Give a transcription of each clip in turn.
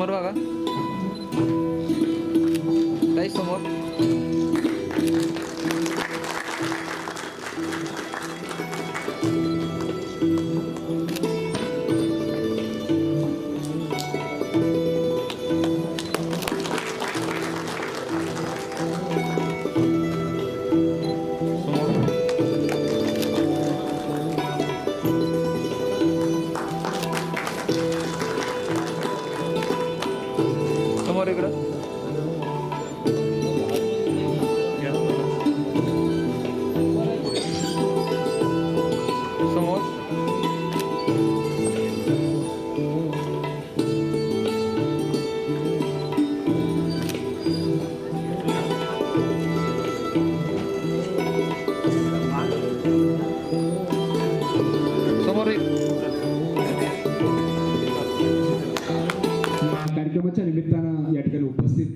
समोर बघा. ताई समोर. इकडं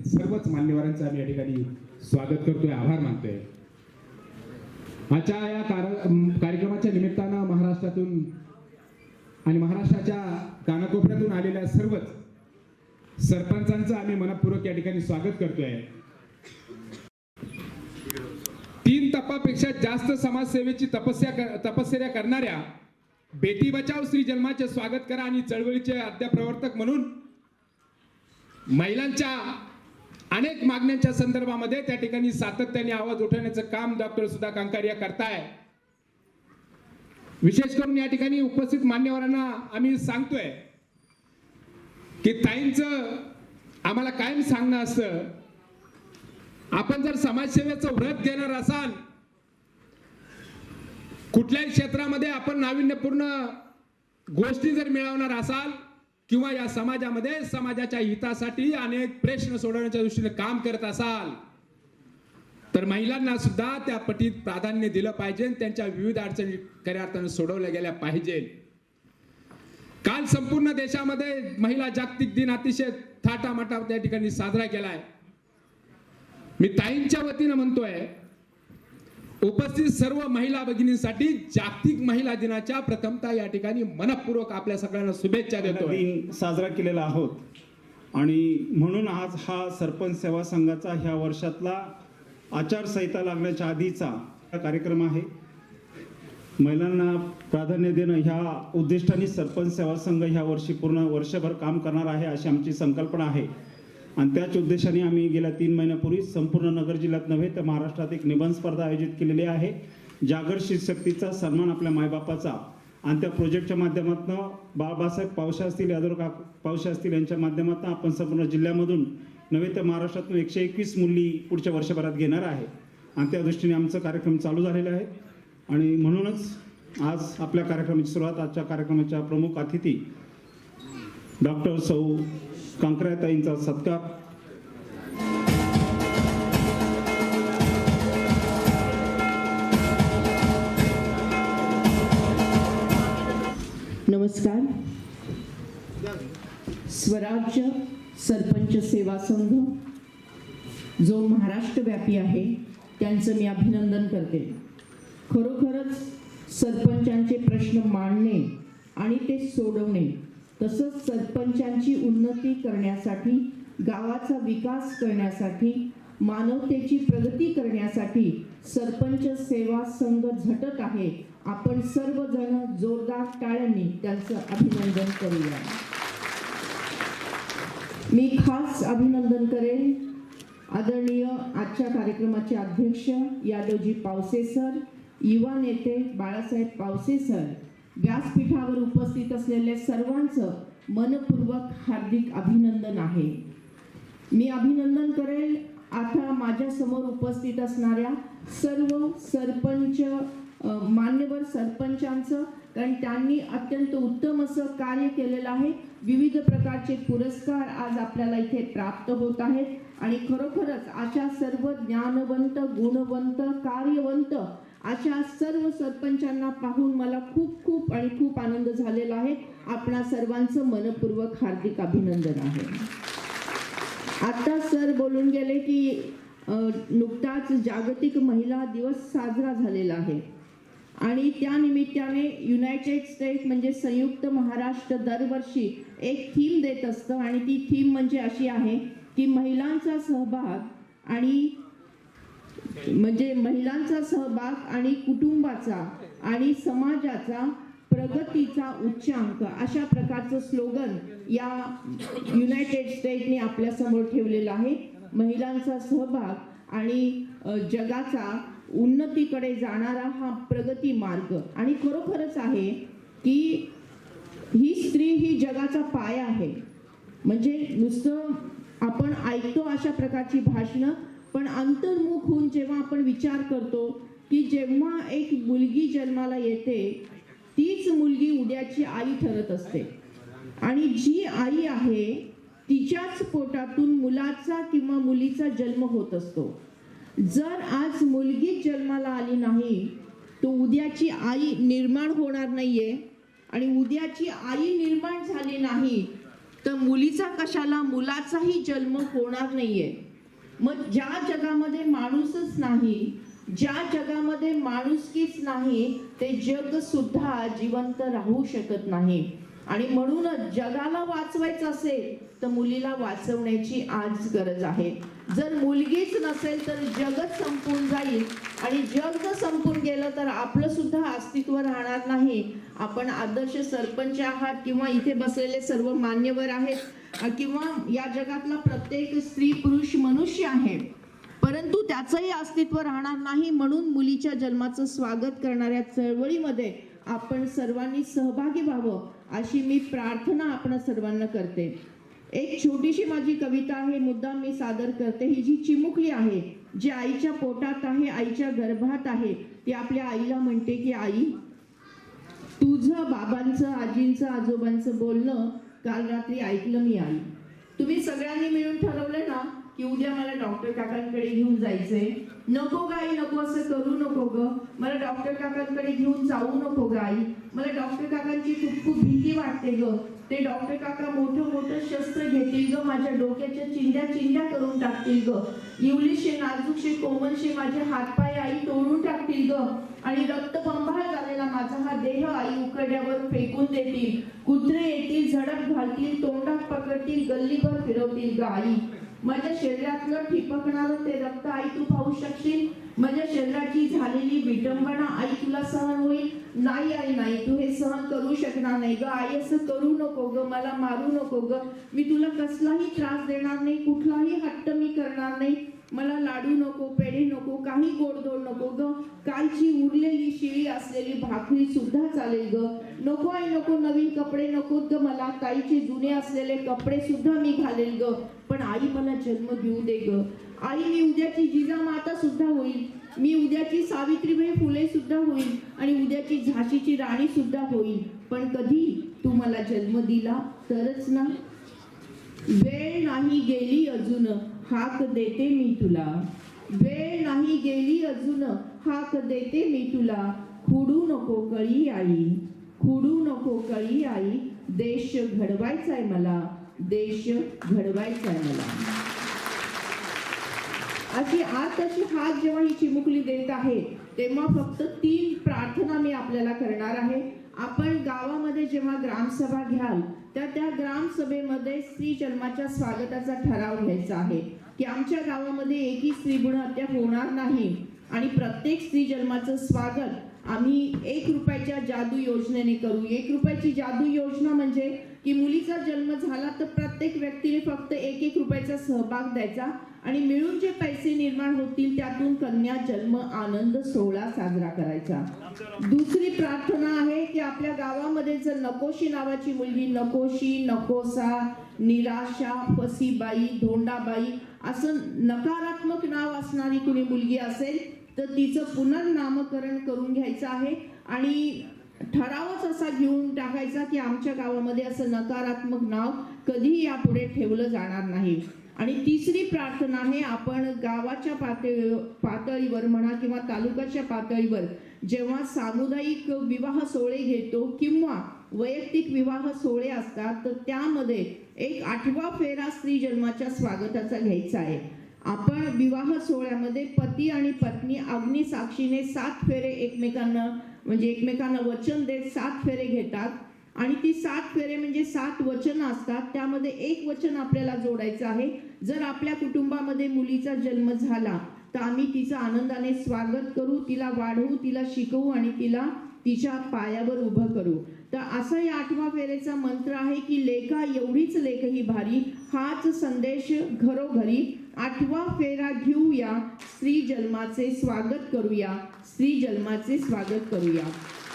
सर्वच मान्यवरांचं आम्ही या ठिकाणी स्वागत करतोय आभार मानतोय. आजच्या या कार्यक्रमाच्या निमित्तानं महाराष्ट्रातून आणि महाराष्ट्राच्या कानाकोपऱ्यातून आलेल्या सर्वच सरपंचांचं आम्ही मनपूर्वक या ठिकाणी स्वागत करतोय. तीन तपापेक्षा जास्त समाजसेवेची तपस्या कर- तपश्चर्या करणाऱ्या बेटी बचाव श्री जन्माचे स्वागत करा आणि चळवळीचे अध्याप्रवर्तक म्हणून महिलांच्या अनेक मागण्यांच्या संदर्भामध्ये त्या ठिकाणी सातत्याने आवाज उठवण्याचं काम डॉक्टर सुधा कांकारिया करताय. विशेष करून या ठिकाणी उपस्थित मान्यवरांना आम्ही सांगतोय की ताईंचं आम्हाला कायम सांगणं असतं. आपण जर समाजसेवेचं व्रत घेणार असाल कुठल्याही क्षेत्रामध्ये आपण नाविन्यपूर्ण गोष्टी जर मिळवणार असाल किंवा या समाजामध्ये समाजाच्या हितासाठी अनेक प्रश्न सोडवण्याच्या दृष्टीने काम करत असाल तर महिलांना सुद्धा त्या पटीत प्राधान्य दिलं पाहिजे त्यांच्या विविध अडचणी खऱ्या अर्थानं सोडवल्या गेल्या पाहिजे. काल संपूर्ण देशामध्ये महिला जागतिक दिन अतिशय थाटामाटा त्या ठिकाणी साजरा केलाय. मी ताईंच्या वतीनं म्हणतोय उपस्थित सर्व महिला भगिनींसाठी जागतिक महिला दिनाच्या प्रथमता या ठिकाणी मनपूर्वक आपल्या सगळ्यांना शुभेच्छा देतोय. दिन साजरा केलेला आहोत. आणि म्हणून आज हा सरपंच सेवा संघाचा ह्या वर्षातला आचारसंहिता लागण्याच्या आधीचा हा कार्यक्रम आहे. महिलांना प्राधान्य देणं ह्या उद्दिष्टाने सरपंच सेवा संघ ह्या वर्षी पूर्ण वर्षभर काम करणार आहे अशी आमची संकल्पना आहे. आणि त्याच उद्देशाने आम्ही गेल्या तीन महिन्यापूर्वी संपूर्ण नगर जिल्ह्यात नव्हे तर महाराष्ट्रात एक निबंध स्पर्धा आयोजित केलेली आहे. जागर शक्तीचा सन्मान आपल्या मायबापाचा. आणि त्या प्रोजेक्टच्या माध्यमातून बाळबासाहेब पावशे असतील यादव का पावशे असतील यांच्या माध्यमातून आपण संपूर्ण जिल्ह्यामधून नव्हे तर महाराष्ट्रातून एकशे एकवीस मुली पुढच्या वर्षभरात घेणार आहे. आणि त्या दृष्टीने आमचं कार्यक्रम चालू झालेला आहे. आणि म्हणूनच आज आपल्या कार्यक्रमाची सुरुवात आजच्या कार्यक्रमाच्या प्रमुख अतिथी डॉक्टर सौ कांकराताईंचा सत्कार. नमस्कार. स्वराज्य सरपंच सेवा संघ जो महाराष्ट्रव्यापी आहे त्यांचं मी अभिनंदन करते. खरोखरच सरपंचांचे प्रश्न मांडणे आणि ते सोडवणे तसंच सरपंचांची उन्नती करण्यासाठी गावाचा विकास करण्यासाठी मानवतेची प्रगती करण्यासाठी सरपंच सेवा संघ झटत आहे. आपण सर्वजण जोरदार टाळ्यांनी त्यांचं अभिनंदन करूया. मी खास अभिनंदन करेन आदरणीय आजच्या कार्यक्रमाचे अध्यक्ष यादवजी पावसे सर युवा नेते बाळासाहेब पावसे सर. व्यासपीठावर उपस्थित असलेल्या सर्वांचं मनपूर्वक हार्दिक अभिनंदन आहे. मी अभिनंदन करेल आता माझ्यासमोर उपस्थित असणाऱ्या सर्व सरपंच मान्यवर सरपंचांचं कारण त्यांनी अत्यंत उत्तम असं कार्य केलेलं आहे. विविध प्रकारचे पुरस्कार आज आपल्याला इथे प्राप्त होत आहेत. आणि खरोखरच अशा सर्व ज्ञानवंत गुणवंत कार्यवंत अशा सर्व सरपंचांना पाहून मला खूप खूप आणि खूप आनंद झालेला आहे. आपणा सर्वांचं मनपूर्वक हार्दिक अभिनंदन आहे. आता सर बोलून गेले की नुकताच जागतिक महिला दिवस साजरा झालेला आहे. आणि त्या निमित्ताने युनायटेड स्टेट म्हणजे संयुक्त महाराष्ट्र दरवर्षी एक थीम देत असतं. आणि ती थीम म्हणजे अशी आहे की महिलांचा सहभाग आणि म्हणजे महिलांचा सहभाग आणि कुटुंबाचा आणि समाजाचा प्रगतीचा उच्चांक अशा प्रकारचं स्लोगन या युनायटेड स्टेटने आपल्यासमोर ठेवलेलं आहे. महिलांचा सहभाग आणि जगाचा उन्नतीकडे जाणारा हा प्रगती मार्ग. आणि खरोखरच आहे की ही स्त्री ही जगाचा पाया आहे. म्हणजे नुसतं आपण ऐकतो अशा प्रकारची भाषणं पण अंतर्मुख होऊन जेव्हा आपण विचार करतो की जेव्हा एक मुलगी जन्माला येते तीच मुलगी उद्याची आई ठरत असते. आणि जी आई आहे तिच्याच पोटातून मुलाचा किंवा मुलीचा जन्म होत असतो. जर आज मुलगी जन्माला आली नाही तो उद्याची आई निर्माण होणार नाहीये आणि उद्याची आई निर्माण झाली नाही तर मुलीचा कशाला मुलाचाही जन्म होणार नाहीये. मग ज्या जगामध्ये माणूसच नाही ज्या जगामध्ये माणुसकीच नाही ते जग सुद्धा जिवंत राहू शकत नाही. आणि म्हणूनच जगाला वाचवायचं असेल तर मुलीला वाचवण्याची आज गरज आहे. जर मुलगीच नसेल तर जगच संपून जाईल. आणि जग जर संपून गेलं तर आपलं सुद्धा अस्तित्व राहणार नाही. आपण आदर्श सरपंच आहात किंवा इथे बसलेले सर्व मान्यवर आहेत किंवा या जगातला प्रत्येक स्त्री पुरुष मनुष्य आहे. परंतु त्याचंही अस्तित्व राहणार नाही म्हणून मुलीच्या जन्माचं स्वागत करणाऱ्या चळवळीमध्ये आपण सर्वांनी सहभागी व्हावं अशी मी प्रार्थना आपण सर्वांना करते. एक छोटीशी माझी कविता आहे मुद्दा मी सादर करते. ही जी चिमुकली आहे जी आईच्या पोटात आहे आईच्या गर्भात आहे ती आपल्या आईला म्हणते की आई तुझं बाबांचं आजींचं आजोबांचं बोलणं काल रात्री ऐकलं मी आई. तुम्ही सगळ्यांनी मिळून ठरवलं ना की उद्या मला डॉक्टर काकांकडे घेऊन जायचंय. नको गाई नको असं करू नको ग. मला डॉक्टर काकांकडे घेऊन जाऊ नको गाई मला डॉक्टर काकांची खूप खूप भीती वाटते ग. ते डॉक्टर काका मोठं मोठं शस्त्र घेतील ग माझ्या डोक्याच्या चिंध्या चिंध्या करून टाकतील ग. इवलीशे नाजूकशे कोमलशे माझे हातपाय आई तोडून टाकतील ग. आणि रक्तबंबाळ झालेला माझा हा देह आई उकड्यावर फेकून देतील. कुत्रे येतील झडप घालतील तोंडात पकडतील गल्लीभर फिरवतील ग आई. माझ्या शरीरातलं ठिपकणारं ते रक्त आई तू पाहू शकशील. माझ्या शरीराची झालेली विटंबना आई तुला सहन होईल. नाही आई नाही तू हे सहन करू शकणार नाही ग. आई असं करू नको ग. मला मारू नको ग. मी तुला कसलाही त्रास देणार नाही. कुठलाही हट्ट मी करणार नाही. मला लाडू नको पेढे नको काही गोडधोड नको ग. कालची उरलेली शिळी असलेली भाकरी सुद्धा चालेल ग. नको आई नको. नवीन कपडे नकोत ग मला. ताईचे जुने असलेले कपडे सुद्धा मी घालेल ग. पण आई मला जन्म घेऊ दे ग. आई मी उद्याची जिजा माता सुद्धा होईल मी उद्याची सावित्रीबाई फुले सुद्धा होईल आणि उद्याची झाशीची राणी सुद्धा होईल पण कधी तू मला जन्म दिला तरच ना? वेळ नाही गेली अजून हाक देते मी तुला. वेळ नाही गेली अजून हाक देते मी तुला. खुडू नको कळी आई खुडू नको कळी आई. देश घडवायचाय मला. देश घडवायचाय मला अशी आज तशी हात जेव्हा ही चिमुकली देत आहे तेव्हा फक्त तीन प्रार्थना मी आपल्याला करणार आहे. आपण गावामध्ये जेव्हा ग्रामसभा घ्याल तर त्या ग्रामसभेमध्ये स्त्री जन्माच्या स्वागताचा ठराव घ्यायचा आहे. की आमच्या गावामध्ये एकही स्त्री गुण हत्या होणार नाही आणि प्रत्येक स्त्री जन्माचं स्वागत आम्ही एक रुपयाच्या जादू योजनेने करू. एक रुपयाची जादू योजना म्हणजे की मुलीचा जन्म झाला तर प्रत्येक व्यक्तीने फक्त एक एक रुपयाचा सहभाग द्यायचा आणि मिळून जे पैसे निर्माण होतील त्यातून कन्या जन्म आनंद सोहळा साजरा करायचा. दुसरी प्रार्थना आहे की आपल्या गावामध्ये जर नकोशी नावाची मुलगी नकोशी नकोसा निराशा फसीबाई धोंडाबाई असं नकारात्मक नाव असणारी कुणी मुलगी असेल तर तिचं पुनर्नामकरण करून घ्यायचं आहे आणि ठरावच असा घेऊन टाकायचा की आमच्या गावामध्ये असं नकारात्मक नाव कधीही यापुढे ठेवलं जाणार नाही. आणि तिसरी प्रार्थना आहे आपण गावाच्या पातळी पातळीवर म्हणा किंवा तालुक्याच्या पातळीवर जेव्हा सामुदायिक विवाह सोहळे घेतो किंवा वैयक्तिक विवाह सोहळे असतात तर त्यामध्ये एक आठवा फेरा स्त्री जन्माच्या स्वागताचा घ्यायचा आहे. आपण विवाह सोहळ्यामध्ये पती आणि पत्नी अग्निसाक्षीने सात फेरे एकमेकांना म्हणजे एकमेकांना वचन देत सात फेरे घेतात. आणि ती सात फेरे म्हणजे सात वचन असतात. त्यामध्ये एक वचन आपल्याला जोडायचं आहे. जर आपल्या कुटुंबामध्ये मुलीचा जन्म झाला तर आम्ही तिचं आनंदाने स्वागत करू तिला वाढवू तिला शिकवू आणि तिला तिच्या पायावर उभं करू. तर असा या आठवा फेरेचा मंत्र आहे की लेखा एवढीच लेख ही भारी हाच संदेश घरोघरी आठवा फेरा घेऊया. स्त्री जन्माचे स्वागत करूया. स्त्री जन्माचे स्वागत करूया.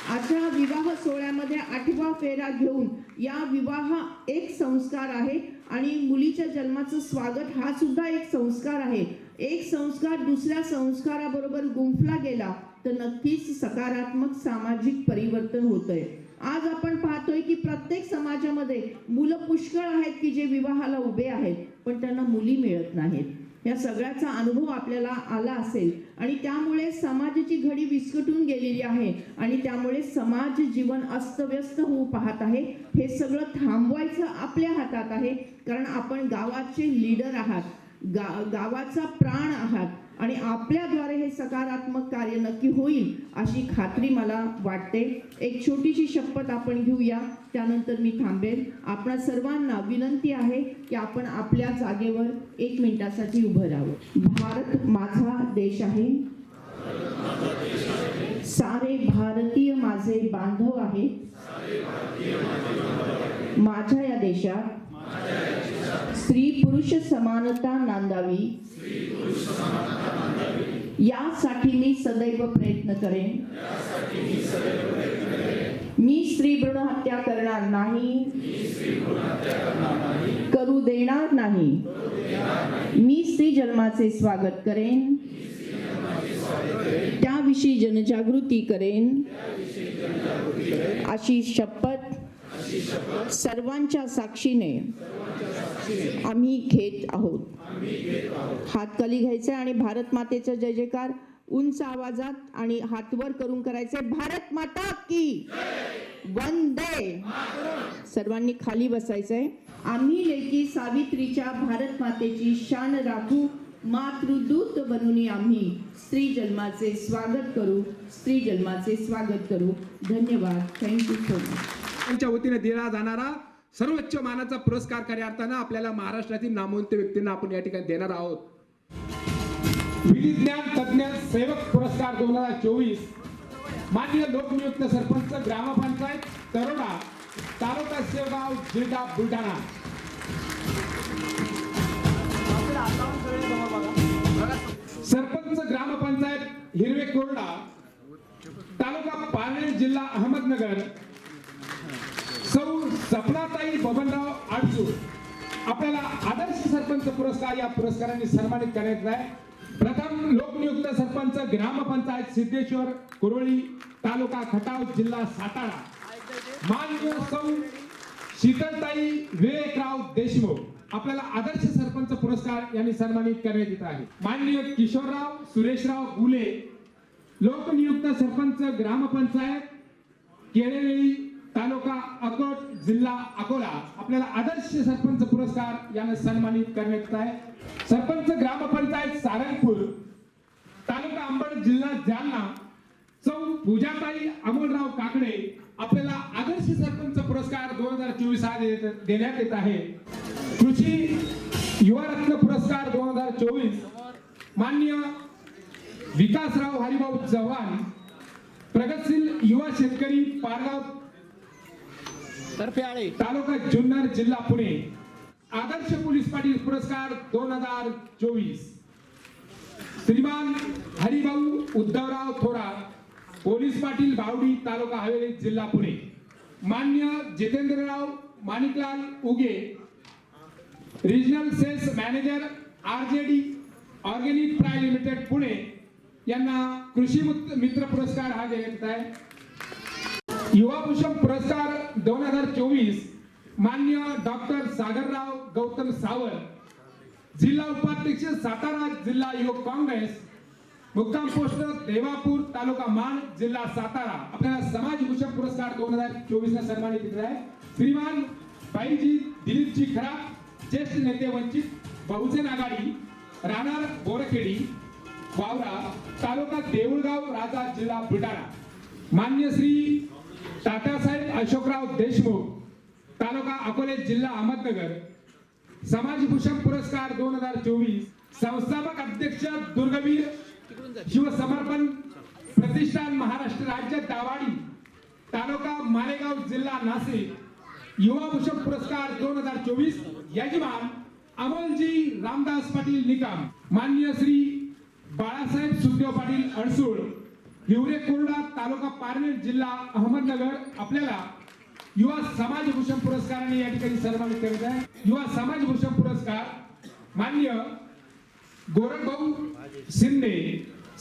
आजच्या विवाह सोहळ्यामध्ये आठवा फेरा घेऊन या विवाह एक संस्कार आहे आणि मुलीच्या जन्माचं स्वागत हा सुद्धा एक संस्कार आहे. एक संस्कार दुसऱ्या संस्काराबरोबर गुंफला गेला तर नक्कीच सकारात्मक सामाजिक परिवर्तन होतंय. आज आपण पाहतोय की प्रत्येक समाजामध्ये मुलं पुष्कळ आहेत की जे विवाहाला उभे आहेत पण त्यांना मुली मिळत नाहीत. या सगळ्याचा अनुभव आपल्याला आला असेल आणि त्यामुळे समाजाची घडी विस्कटून गेलेली आहे आणि त्यामुळे समाज जीवन अस्तव्यस्त होऊ पाहत आहे. हे सगळं थांबवायचं आपल्या हातात आहे कारण आपण गावाचे लीडर आहात गा गावाचा प्राण आहात. आणि आपल्याद्वारे हे सकारात्मक कार्य नक्की होईल अशी खात्री मला वाटते. एक छोटीशी शपथ आपण घेऊया त्यानंतर मी थांबेल आपणा सर्वांना विनंती आहे की आपण आपल्या जागेवर एक मिनिटासाठी उभं राहावं. भारत माझा देश आहे. सारे भारतीय माझे बांधव आहेत. माझ्या या देशात स्त्री पुरुष समानता नांदावी. यासाठी मी सदैव प्रयत्न करेन. मी स्त्री भ्रूण हत्या करणार नाही. करू देणार नाही. मी स्त्री जन्माचे स्वागत करेन. त्याविषयी जनजागृती करेन. अशी शपथ सर्वांच्या साक्षीने. आम्ही घेत आहोत. हातकाली घ्यायचं आणि भारत मातेचा जय जयकार. उंच आवाजात आणि हातवर करून करायचे भारत माता की वंदे. सर्वांनी खाली बसायचंय. आम्ही लेकी सावित्रीच्या भारत मातेची शान राखू. मातृदूत बनून आम्ही स्त्री जन्माचे स्वागत करू. स्त्री जन्माचे स्वागत करू. धन्यवाद. थँक्यू सो मच त्यांच्या वतीने दिला जाणारा सर्वोच्च मानाचा पुरस्कार खऱ्या अर्थानं आपल्याला महाराष्ट्रातील नामवंत व्यक्तींना आपण या ठिकाणी देणार आहोत. विधिज्ञान तज्ञ सेवक पुरस्कार दोन हजार चोवीस. मान्य लोकनियुक्त सरपंच ग्रामपंचायत तरोडा तालुका शेवगाव जिल्हा बुलढाणा. सरपंच ग्रामपंचायत हिरवे कोरडा. तालुका पारनेर जिल्हा अहमदनगर. सौ सपनाताई बबनराव आडसूळ आपल्याला आदर्श सरपंच पुरस्कार या पुरस्काराने सन्मानित करण्यात आहे. प्रथम लोकनियुक्त सरपंच ग्रामपंचायत सिद्धेश्वर कुरोळी तालुका खटाव जिल्हा सातारा. मानव सौ शीतलताई विवेकराव देशमुख. आपल्याला आदर्श सरपंच पुरस्कार यांनी सन्मानित करण्यात येत आहे. माननीय किशोरराव सुरेशराव गुले. लोकनियुक्त सरपंच ग्रामपंचायत केळेवेळी तालुका अकोट जिल्हा अकोला. आपल्याला आदर्श सरपंच पुरस्कार याने सन्मानित करण्यात येत आहे. सरपंच ग्रामपंचायत सारंगपूर तालुका अंबड जिल्हा जालना. चौ पूजाताई अमोलराव काकडे आपल्याला आदर्श सरपंच पुरस्कार दोन हजार चोवीस हा देण्यात येत आहे. कृषी युवारत्न पुरस्कार दोन हजार चोवीस. मान्य विकासराव हरिभाऊ चव्हाण प्रगतशील युवा शेतकरी पारगाव तर्फे आळे तालुका जुन्नर जिल्हा पुणे. आदर्श पोलीस पाटील पुरस्कार दोन हजार चोवीस. श्रीमान हरिभाऊ उद्धवराव थोरात पोलीस पाटील बावडी तालुका हवेली जिल्हा पुणे. मान्य Jitendrarao Maniklal Uge regional sales manager R J D organic private limited Pune यांना कृषी मित्र पुरस्कार हा देण्यात आहे. युवाभूषण पुरस्कार दोन हजार चोवीस मान्य डॉक्टर सागरराव गौतम सावंत जिल्हा उपाध्यक्ष सातारा जिल्हा युवक काँग्रेस मुक्काम पोस्ट देवापूर तालुका मान जिल्हा सातारा. आपल्याला समाजभूषण पुरस्कार दोन हजार चोवीस ला सन्मानित केला आहे. श्रीमान बाईजी दिलीपजी खराब ज्येष्ठ नेते वंचित बहुजन आघाडी राहणार बोरखेडी वावरा तालुका देऊळगाव राजा जिल्हा बुलढाणा. मान्य श्री तात्यासाहेब अशोकराव देशमुख तालुका अकोले जिल्हा अहमदनगर. समाजभूषण पुरस्कार दोन हजार चोवीस संस्थापक अध्यक्ष दुर्गवीर शिवसमर्पण प्रतिष्ठान महाराष्ट्र राज्य दावाडी तालुका मालेगाव जिल्हा नाशिक. युवा भूषण पुरस्कार दोन हजार चोवीस यजमान अमोलजी रामदास पाटील निकम. मान्य श्री बाळासाहेब सुखदेव पाटील अडसूळ. हिवरे कोरडा तालुका पारनेर जिल्हा अहमदनगर. आपल्याला युवा समाजभूषण पुरस्काराने या ठिकाणी सन्मानित करत आहे युवा समाजभूषण पुरस्कार मान्य गोरखभाऊ शिंदे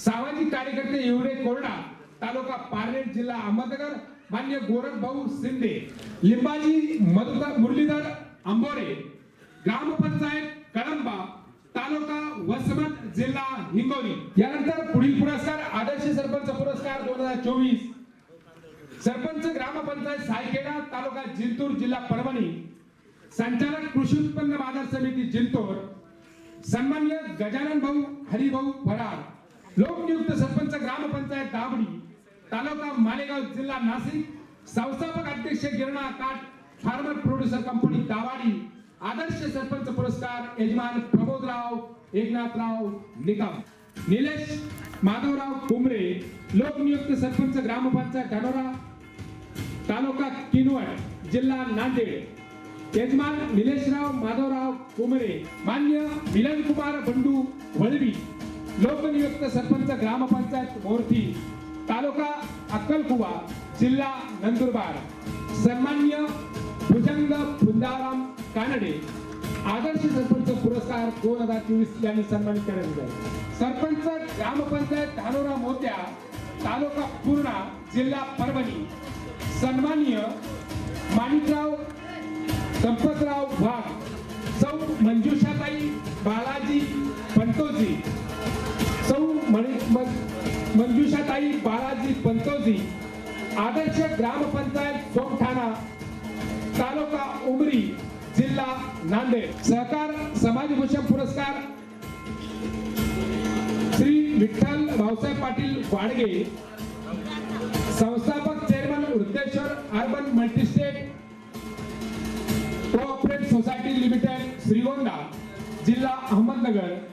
सामाजिक कार्यकर्ते हिवरे कोरडा तालुका पारनेर जिल्हा अहमदनगर. मान्य गोरखभाऊ शिंदे लिंबाजी मधुकर मुरलीधर आंबोरे ग्रामपंचायत कळंबा तालुका वसमत जिल्हा हिंगोली. यानंतर पुढील पुरस्कार आदर्श सरपंच पुरस्कार दोन हजार चोवीस. सरपंच ग्रामपंचायत सायखेडा तालुका जिंतूर जिल्हा परभणी. संचालक कृषी उत्पन्न बाजार समिती जिंतूर. सन्मान्य गजानन भाऊ हरिभाऊ फरार. लोकनियुक्त सरपंच ग्रामपंचायत दाबडी तालुका मालेगाव जिल्हा नाशिक. संस्थापक अध्यक्ष Girna Kath farmer producer company Dawadi. आदर्श सरपंच पुरस्कार यजमान प्रबोधराव एकनाथराव निकम. निलेश माधवराव कुमरे लोकनियुक्त सरपंच ग्रामपंचायत धानोरा तालुका किनवट जिल्हा नांदेड. यजमान निलेशराव माधवराव कुमरे मान्य मिलन कुमार बंडू वळवी लोकनियुक्त सरपंच ग्रामपंचायत मोरथी तालुका अक्कलकुवा जिल्हा नंदुरबार. सन्मान्य भुजंग फुंदाराम कानडे आदर्श सरपंच पुरस्कार दोन हजार चोवीस यांनी सन्मानित करण्यात आहे सरपंच ग्रामपंचायत धानोरा मोत्या तालुका पूर्णा जिल्हा परभणी. सन्माननीय माणिकराव संपतराव वाघ सौ मंजुषाताई बालाजी पंतोजी. सौ मणि- मंजुषाताई बालाजी पंतोजी. आदर्श ग्रामपंचायत सोमठाणा तालुका उमरी. जिल्हा नांदेड. सहकार समाजभूषण पुरस्कार श्री विठ्ठल भाऊसाहेब पाटील वाडगे. संस्थापक chairman Vruddheshwar urban multistate cooperative society limited Shrigonda जिल्हा अहमदनगर.